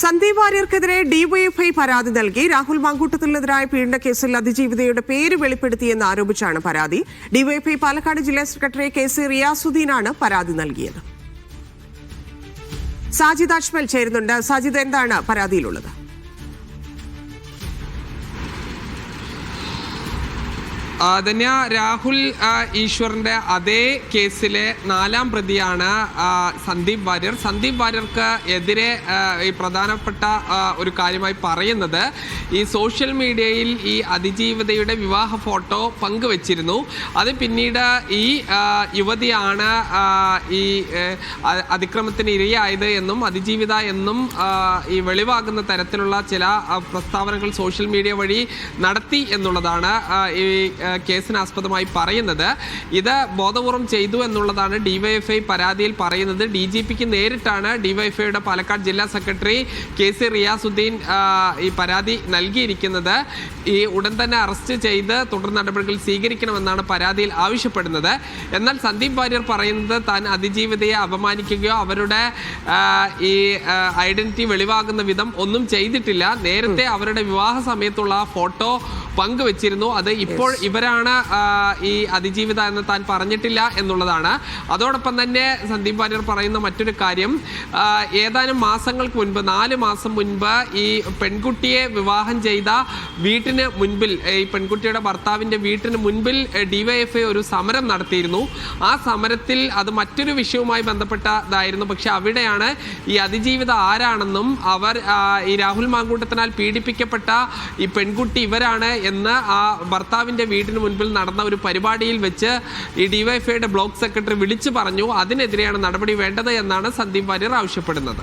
Sandeep വാര്യർക്കെതിരെ DYFI പരാതി നൽകി. രാഹുൽ മാങ്കൂട്ടത്തിനെതിരായ പീഡന കേസിൽ അതിജീവിതയുടെ പേര് വെളിപ്പെടുത്തിയെന്ന് ആരോപിച്ചാണ് പരാതി. ഡിവൈഎഫ്ഐ പാലക്കാട് ജില്ലാ സെക്രട്ടറി കെ സി റിയാസുദ്ദീനാണ് പരാതി നൽകിയത്. സാജിദ് അജ്മൽ ചേരുന്നുണ്ട്. സാജിദ് എന്താണ് പരാതിയിലുള്ളത്? ധന്യ രാഹുൽ ആ, ഈശ്വറിന്റെ അതേ കേസിലെ നാലാം പ്രതിയാണ് സന്ദീപ് വാര്യർ. സന്ദീപ് വാര്യർക്ക് എതിരെ ഈ പ്രധാനപ്പെട്ട ഒരു കാര്യമായി പറയുന്നത് ഈ സോഷ്യൽ മീഡിയയിൽ ഈ അതിജീവിതയുടെ വിവാഹ ഫോട്ടോ പങ്കുവച്ചിരുന്നു. അത് പിന്നീട് ഈ യുവതിയാണ് ഈ അതിക്രമത്തിന് ഇരയായത് എന്നും അതിജീവിത എന്നും ഈ വെളിവാകുന്ന തരത്തിലുള്ള ചില പ്രസ്താവനകൾ സോഷ്യൽ മീഡിയ വഴി നടത്തി എന്നുള്ളതാണ് ഈ കേസിന് ആസ്പദമായി പറയുന്നത്. ഇത് ബോധപൂർവം ചെയ്തു എന്നുള്ളതാണ് ഡിവൈഎഫ്ഐ പരാതിയിൽ പറയുന്നത്. ഡി ജി പിക്ക് നേരിട്ടാണ് ഡിവൈഎഫ്ഐയുടെ പാലക്കാട് ജില്ലാ സെക്രട്ടറി കെ സി റിയാസുദ്ദീൻ ഈ പരാതി നൽകിയിരിക്കുന്നത്. ഈ ഉടൻ തന്നെ അറസ്റ്റ് ചെയ്ത് തുടർ നടപടികൾ സ്വീകരിക്കണമെന്നാണ് പരാതിയിൽ ആവശ്യപ്പെടുന്നത്. എന്നാൽ സന്ദീപ് വാര്യർ പറയുന്നത് താൻ അതിജീവിതയെ അപമാനിക്കുകയോ അവരുടെ ഈ ഐഡന്റിറ്റി വെളിവാകുന്ന വിധം ഒന്നും ചെയ്തിട്ടില്ല. നേരത്തെ അവരുടെ വിവാഹ സമയത്തുള്ള ഫോട്ടോ പങ്കുവച്ചിരുന്നു. അത് ഇപ്പോൾ ഇവരാണ് ഈ അതിജീവിത എന്ന് താൻ പറഞ്ഞിട്ടില്ല എന്നുള്ളതാണ്. അതോടൊപ്പം തന്നെ സന്ദീപ് വാര്യർ പറയുന്ന മറ്റൊരു കാര്യം ഏതാനും മാസങ്ങൾക്ക് മുൻപ് നാല് മാസം മുൻപ് ഈ പെൺകുട്ടിയെ വിവാഹം ചെയ്ത വീട്ടിന് മുൻപിൽ ഈ പെൺകുട്ടിയുടെ ഭർത്താവിന്റെ വീട്ടിന് മുൻപിൽ ഡിവൈഎഫ്ഐ ഒരു സമരം നടത്തിയിരുന്നു. ആ സമരത്തിൽ അത് മറ്റൊരു വിഷയവുമായി ബന്ധപ്പെട്ടതായിരുന്നു. പക്ഷെ അവിടെയാണ് ഈ അതിജീവിത ആരാണെന്നും അവർ ഈ രാഹുൽ മാങ്കൂട്ടത്തിനാൽ പീഡിപ്പിക്കപ്പെട്ട ഈ പെൺകുട്ടി ഇവരാണ് എന്ന് ആ ഭർത്താവിന്റെ വീടിന് മുൻപിൽ നടന്ന ഒരു പരിപാടിയിൽ വെച്ച് ഈ ഡിവൈഫൈയുടെ ബ്ലോക്ക് സെക്രട്ടറി വിളിച്ചു പറഞ്ഞു അതിനെതിരെയാണ് നടപടി വേണ്ടത് എന്നാണ് സന്ദീപ് വാര്യർ ആവശ്യപ്പെടുന്നത്.